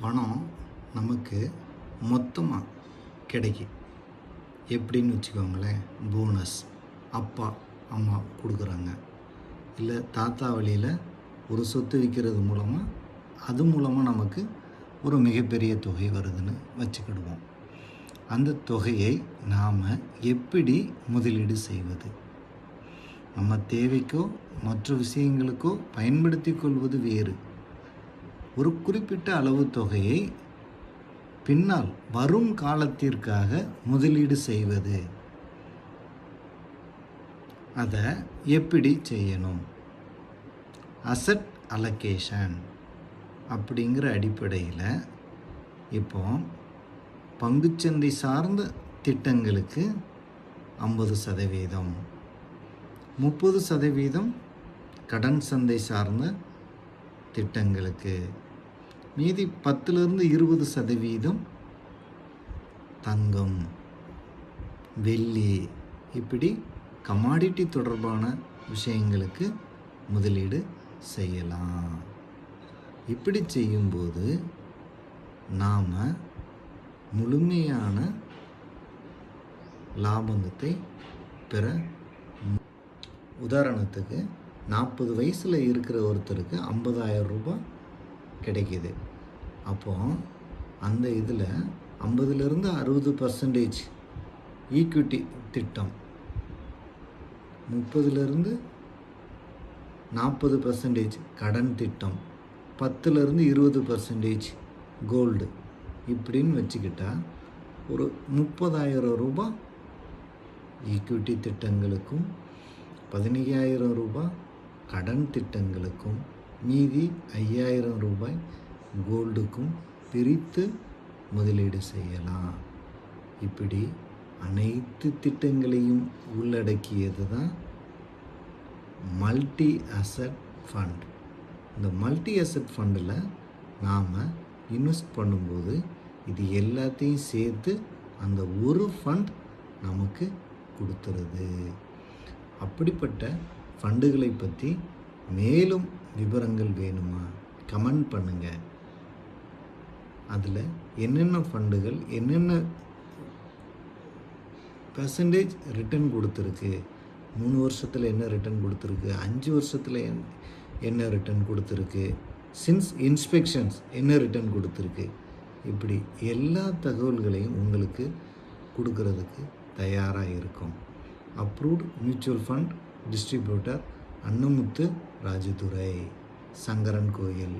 பணம் நமக்கு மொத்தமாக கிடைக்கும். எப்படின்னு வச்சுக்கோங்களேன் போனஸ் அப்பா அம்மா கொடுக்குறாங்க. இல்லை தாத்தா வழியில் ஒரு சொத்து விற்கிறது மூலமாக அது மூலமாக நமக்கு ஒரு மிகப்பெரிய தொகை வருதுன்னு வச்சுக்கிடுவோம். அந்த தொகையை நாம் எப்படி முதலீடு செய்வது? நம்ம தேவைக்கோ மற்ற விஷயங்களுக்கோ பயன்படுத்தி கொள்வது வேறு. ஒரு குறிப்பிட்ட அளவு தொகையை பின்னால் வரும் காலத்திற்காக முதலீடு செய்வது. அதை எப்படி செய்யணும்? அசட் அலகேஷன் அப்படிங்கிற அடிப்படையில் இப்போ பங்குச்சந்தை சார்ந்த திட்டங்களுக்கு ஐம்பது சதவீதம் முப்பது சதவீதம் கடன் சந்தை சார்ந்த திட்டங்களுக்கு மீதி பத்துலேருந்து இருபது சதவீதம் தங்கம் வெள்ளி. இப்படி கமாடிட்டி தொடர்பான விஷயங்களுக்கு முதலீடு செய்யலாம். இப்படி செய்யும்போது நாம் முழுமையான லாபங்கத்தை பெற உதாரணத்துக்கு நாற்பது வயசில் இருக்கிற ஒருத்தருக்கு ஐம்பதாயிரம் ரூபாய் கிடைக்கிது. அப்போ அந்த இதில் ஐம்பதுலேருந்து அறுபது பர்சன்டேஜ் ஈக்விட்டி திட்டம். முப்பதுலேருந்து நாற்பது பர்சன்டேஜ் கடன் திட்டம். பத்துலேருந்து இருபது பர்சன்டேஜ் கோல்டு இப்படின்னு வச்சுக்கிட்டா ஒரு முப்பதாயிரம் ரூபாய் ஈக்விட்டி திட்டங்களுக்கும் பதினையாயிரம் ரூபாய் கடன் திட்டங்களுக்கும் மீதி ஐயாயிரம் ரூபாய் கோல்டுக்கும் பிரித்து முதலீடு செய்யலாம். இப்படி அனைத்து திட்டங்களையும் உள்ளடக்கியது தான் மல்டி அசட் ஃபண்ட் இந்த மல்டி அசட் ஃபண்டில் நாம் இன்வெஸ்ட் பண்ணும்போது இது எல்லாத்தையும் சேர்த்து அந்த ஒரு ஃபண்ட் நமக்கு கொடுத்துருது. அப்படிப்பட்ட ஃபண்டுகளை பற்றி மேலும் விவரங்கள் வேணுமா? கமெண்ட் பண்ணுங்கள் அதில் என்னென்ன ஃபண்டுகள் என்னென்ன பெர்சன்டேஜ் ரிட்டர்ன் கொடுத்துருக்கு? மூணு வருஷத்தில் என்ன ரிட்டர்ன் கொடுத்துருக்கு? அஞ்சு வருஷத்தில் என் என்ன ரிட்டர்ன் கொடுத்துருக்கு? சின்ஸ் இன்ஸ்பெக்ஷன்ஸ் என்ன ரிட்டர்ன் கொடுத்துருக்கு? இப்படி எல்லா தகவல்களையும் உங்களுக்கு கொடுக்கறதுக்கு தயாராக இருக்கும். Approved mutual fund distributor Annamuthu Rajadurai Sankaran Kovil.